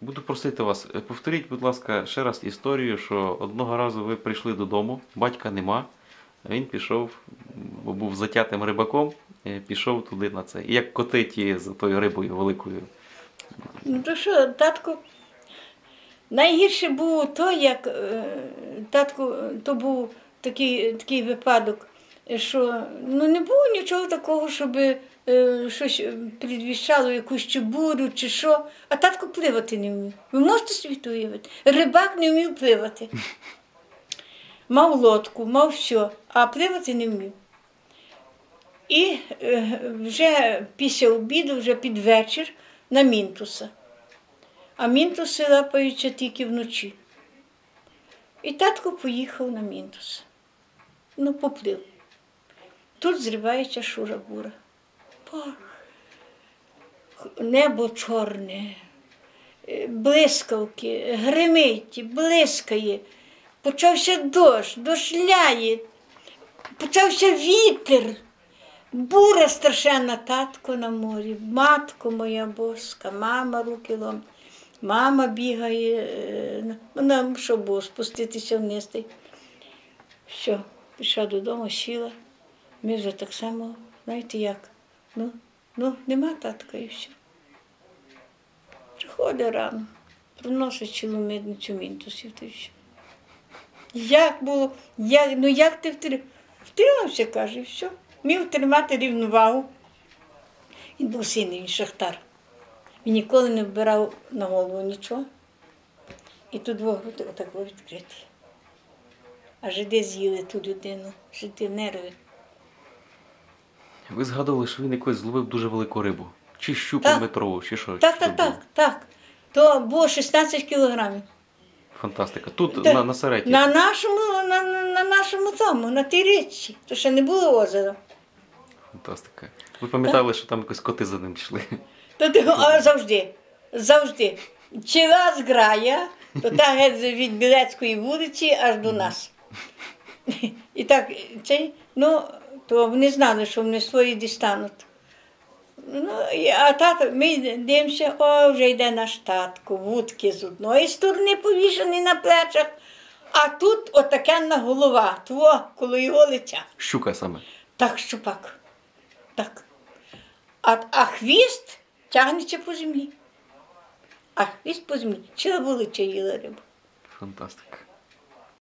Буду просити вас, е, повторіть, будь ласка, ще раз історію, що одного разу ви прийшли додому, батька нема, він пішов, бо був затятим рибаком, е, пішов туди на це. Як коти ті з тою рибою великою. Ну то що, татко, найгірше було то, як е, татко, то був такий, такий випадок, що ну, не було нічого такого, щоб е, щось предвіщало якусь чи бурю, чи що, а татко пливати не вмів. Ви можете собі то уявити? Рибак не вмів пливати. Мав лодку, мав все, а пливати не вмів. І е, вже після обіду, вже під вечір, на Мінтуса. А Мінтуси лапаються тільки вночі. І татко поїхав на Мінтус. Ну, поплив. Тут зривається шура-бура. Небо чорне, е, блискавки, гримить, блискає. Почався дощ, дощ ляє, почався вітер. Бура страшенна татко на морі, матко моя боска, мама руки лом. Мама бігає, е, вона що було, спуститися вниз. Все, пішла додому, сіла. Ми вже так само, знаєте як? Ну, ну нема татка і все. Приходить рано, приносить цілу мидницю мінтусів. Як було, як, ну як ти втримався? Втримався, каже, все. Міг тримати рівновагу. Він був сильний він шахтар. Він ніколи не вбирав на голову нічого. І тут вогрути отак було відкриті. А жиди з'їли ту людину, жиди нерви. Ви згадували, що він якось зловив дуже велику рибу. Чи щуку Так. метрову, чи що? Так, Що так, було? так, так. То було 16 кілограмів. Фантастика. Тут Так. на, на середній. На нашому, на, на, на нашому тому, на тій річці. То ще не було озера. Фантастика. Ви пам'ятали, що там якось коти за ним йшли. То ти, а завжди, завжди. Чи вас грає, то так геть від Білецької вулиці аж до нас. І так, цей, ну, то вони знали, що вони свої дістануть. Ну, а тато, ми дивимося, о, вже йде наш татко, вудки з одної сторони повішані на плечах, а тут отакенна голова, тво, коло його лиця. Щука саме. Так, щупак. Так. А, а хвіст тягнеться по землі. А хвіст по землі. Чи вулиця їла рибу. Фантастика.